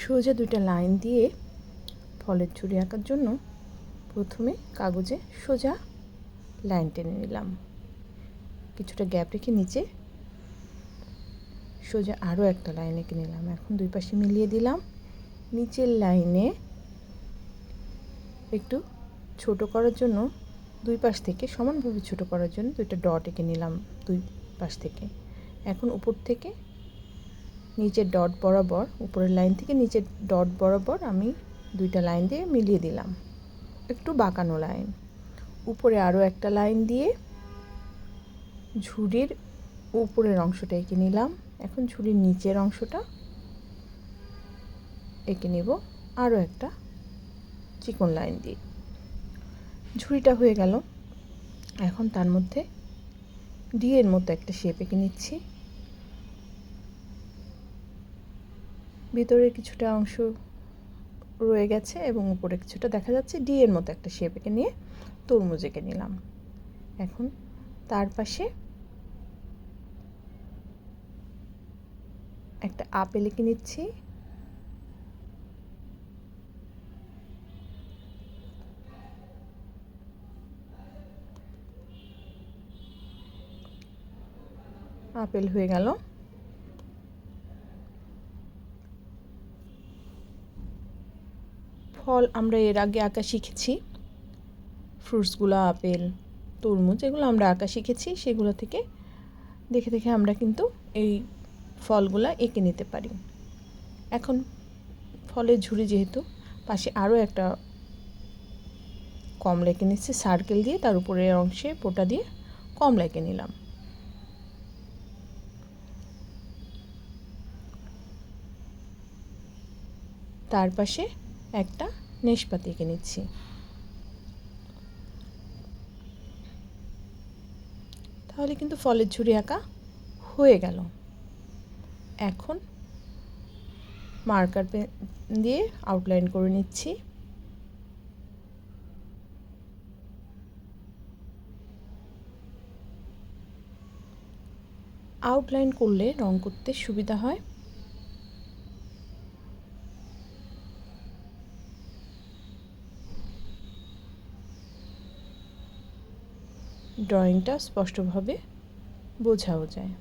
সোজা দুইটা লাইন দিয়ে ফলের ছুরি আঁকার জন্য প্রথমে কাগজে সোজা লাইন টেনে নিলাম। কিছুটা গ্যাপ রেখে নিচে সোজা আরও একটা লাইন এঁকে নিলাম। এখন দুই পাশে মিলিয়ে দিলাম। নিচের লাইনে একটু ছোট করার জন্য দুই পাশ থেকে সমানভাবে ছোট করার জন্য দুইটা ডট এঁকে নিলাম দুই পাশ থেকে। এখন উপর থেকে নিচের ডট বরাবর, উপরের লাইন থেকে নিচের ডট বরাবর আমি দুইটা লাইন দিয়ে মিলিয়ে দিলাম। একটু বাঁকানো লাইন। উপরে আরও একটা লাইন দিয়ে ঝুড়ির উপরের অংশটা এঁকে নিলাম। এখন ঝুড়ির নিচের অংশটা এঁকে নেব। আরও একটা চিকন লাইন দিয়ে। ঝুড়িটা হয়ে গেল। এখন তার মধ্যে ডিয়ের মতো একটা শেপ এঁকে নিচ্ছি। ভিতরের কিছুটা অংশ রয়ে গেছে এবং উপরে কিছুটা দেখা যাচ্ছে। ডি এর মতো একটা শেপ এঁকে নিয়ে তরমুজ এঁকে নিলাম। এখন তার পাশে একটা আপেল এঁকে নিচ্ছি। আপেল হয়ে গেল। ফল আমরা এর আগে আঁকা শিখেছি। ফ্রুটসগুলো, আপেল, তরমুজ এগুলো আমরা আঁকা শিখেছি। সেগুলো থেকে দেখে দেখে আমরা কিন্তু এই ফলগুলো এঁকে নিতে পারি। এখন ফলের ঝুড়ি যেহেতু, পাশে আরও একটা কমলা এঁকে নিচ্ছি, সার্কেল দিয়ে তার উপরের অংশে পোটা দিয়ে কমলা এঁকে নিলাম। তার পাশে একটা নেশপাতি এঁকে নিচ্ছি। তাহলে কিন্তু ফলের ঝুড়ি আঁকা হয়ে গেল। এখন মার্কার পেন দিয়ে আউটলাইন করে নিচ্ছি। আউটলাইন করলে রং করতে সুবিধা হয়। ড্রয়িংটা স্পষ্টভাবে বোঝাও যায়।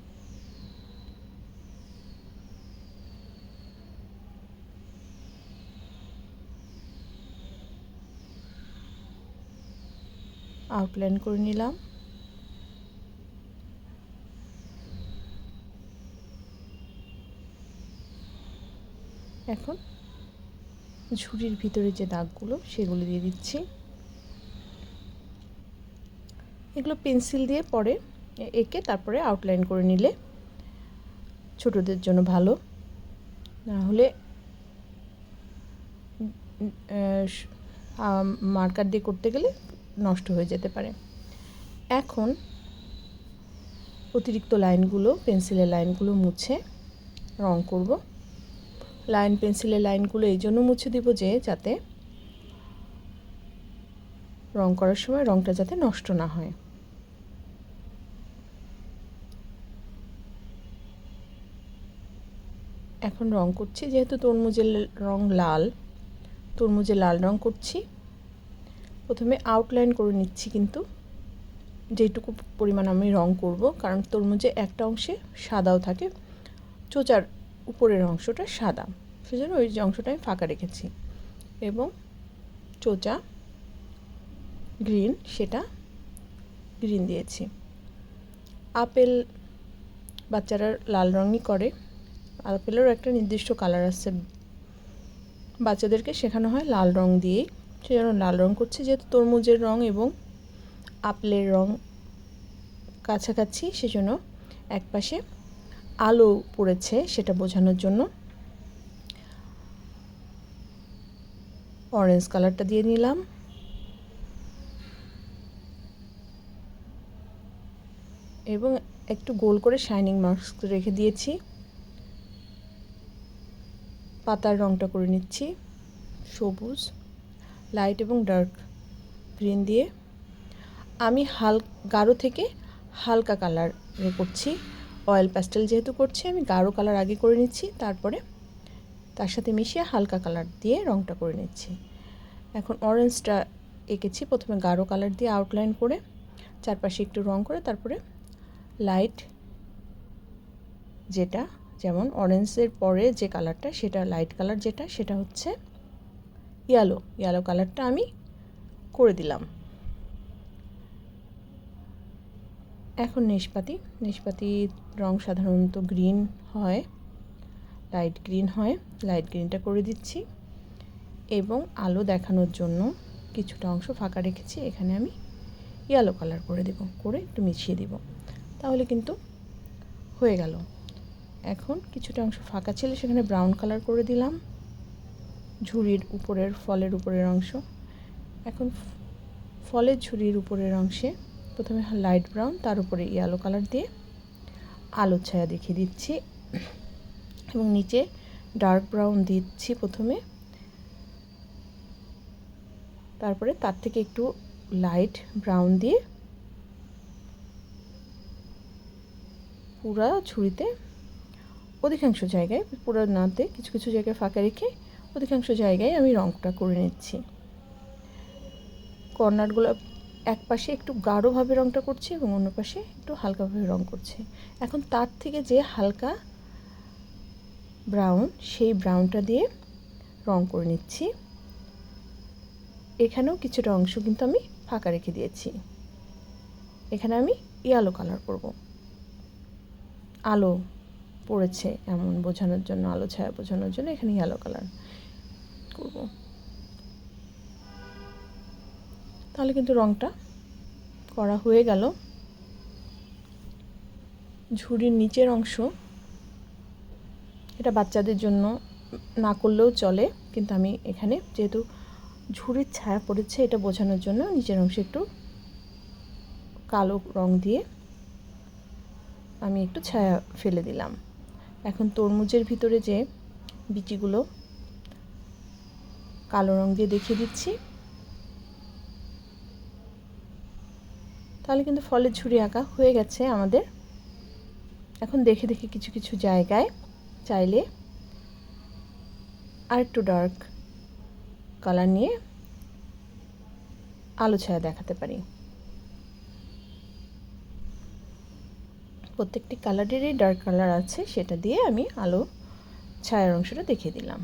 আউটলাইন করে নিলাম। এখন ঝুড়ির ভিতরে যে দাগগুলো, সেগুলো দিয়ে দিচ্ছি। এগুলো পেন্সিল দিয়ে পরে এঁকে তারপরে আউটলাইন করে নিলে ছোটদের জন্য ভালো। না হলে মার্কার দিয়ে করতে গেলে নষ্ট হয়ে যেতে পারে। এখন অতিরিক্ত লাইনগুলো, পেন্সিলের লাইনগুলো মুছে রং করব। লাইন পেন্সিলের লাইনগুলো এই জন্য মুছে দিব যে যাতে রং করার সময় রংটা যাতে নষ্ট না হয়। এখন রং করছি, যেহেতু তরমুজের রং লাল তরমুজে লাল রং করছি। প্রথমে আউটলাইন করে নিচ্ছি কিন্তু, যেটুকু পরিমাণ আমি রং করব, কারণ তরমুজে একটা অংশে সাদাও থাকে, চোচার উপরের অংশটা সাদা। সেজন্য ওই অংশটা আমি ফাঁকা রেখেছি। এবং চোচা গ্রিন সেটা গ্রিন দিয়েছি। আপেল বাচ্চারা লাল রঙই করে। আপেলেরও একটা নির্দিষ্ট কালার আছে। বাচ্চাদেরকে শেখানো হয় লাল রং দিয়েই সেই জন্য লাল রং করছি, যেহেতু তরমুজের রং এবং আপেলের রং কাছাকাছি সেজন্য এক পাশে আলো পড়েছে সেটা বোঝানোর জন্য। অরেঞ্জ কালারটা দিয়ে নিলাম। এবং একটু গোল করে শাইনিং মাস্ক রেখে দিয়েছি। পাতার রঙটা করে নিচ্ছি। সবুজ লাইট এবং ডার্ক গ্রিন দিয়ে। আমি হাল, গাঢ় থেকে হালকা কালার করছি। অয়েল প্যাস্টেল যেহেতু করছি, আমি গাঢ় কালার আগে করে নিচ্ছি, তারপরে তার সাথে মিশিয়ে হালকা কালার দিয়ে রঙটা করে নিচ্ছি। এখন অরেঞ্জটা এঁকেছি, প্রথমে গাঢ় কালার দিয়ে আউটলাইন করে, চারপাশে একটু রং করে, তারপরে লাইট যেটা যেমন অরেঞ্জের পরে যে কালারটা সেটা লাইট কালার যেটা, সেটা হচ্ছে ইয়ালো ইয়ালো কালারটা আমি করে দিলাম। এখন নিষ্পাতি নিষ্পাতি রং সাধারণত গ্রিন হয় লাইট গ্রিন হয়। লাইট গ্রিনটা করে দিচ্ছি এবং আলো দেখানোর জন্য কিছুটা অংশ ফাঁকা রেখেছি। এখানে আমি ইয়েলো কালার করে দেব, করে একটু মিশিয়ে দিব। তাহলে কিন্তু হয়ে গেল। এখন কিছুটা অংশ ফাঁকা ছিল, সেখানে ব্রাউন কালার করে দিলাম। ঝুড়ির উপরের, ফলের উপরের অংশ। এখন ফলের ঝুড়ির উপরের অংশে প্রথমে লাইট ব্রাউন তার উপরে ইয়েলো কালার দিয়ে আলো ছায়া দেখিয়ে দিচ্ছি। এবং নিচে ডার্ক ব্রাউন দিচ্ছি প্রথমে। তারপরে তার থেকে একটু লাইট ব্রাউন দিয়ে পুরা ঝুড়িতে অধিকাংশ জায়গায় পুরো নাতে কিছু কিছু জায়গায় ফাঁকা রেখে অধিকাংশ জায়গায় আমি রঙটা করে নিচ্ছি। কর্নারগুলো এক পাশে একটু গাঢ়ভাবে রঙটা করছি এবং অন্য পাশে একটু হালকাভাবে রং করছি। এখন তার থেকে যে হালকা ব্রাউন সেই ব্রাউনটা দিয়ে রং করে নিচ্ছি। এখানেও কিছুটা অংশ কিন্তু আমি ফাঁকা রেখে দিয়েছি। এখানে আমি ইয়ালো কালার করব। আলো পড়েছে এমন বোঝানোর জন্য, আলো ছায়া বোঝানোর জন্য এখানে ইয়েলো কালার করব। তাহলে কিন্তু রঙটা করা হয়ে গেল। ঝুড়ির নিচের অংশ, এটা বাচ্চাদের জন্য না করলেও চলে, কিন্তু আমি এখানে যেহেতু ঝুড়ির ছায়া পড়েছে এটা বোঝানোর জন্য নিচের অংশে একটু কালো রং দিয়ে আমি একটু ছায়া ফেলে দিলাম। এখন তরমুজের ভিতরে যে বিচিগুলো কালো রং দিয়ে দেখিয়ে দিচ্ছি। তাহলে কিন্তু ফলের ঝুড়ি আঁকা হয়ে গেছে আমাদের। এখন দেখে দেখে কিছু কিছু জায়গায় চাইলে আর একটু ডার্ক কালার নিয়ে আলো ছায়া দেখাতে পারি। প্রত্যেকটি কালারেরই ডার্ক কালার আছে সেটা দিয়ে আমি আলো ছায়ার অংশটা দেখিয়ে দিলাম।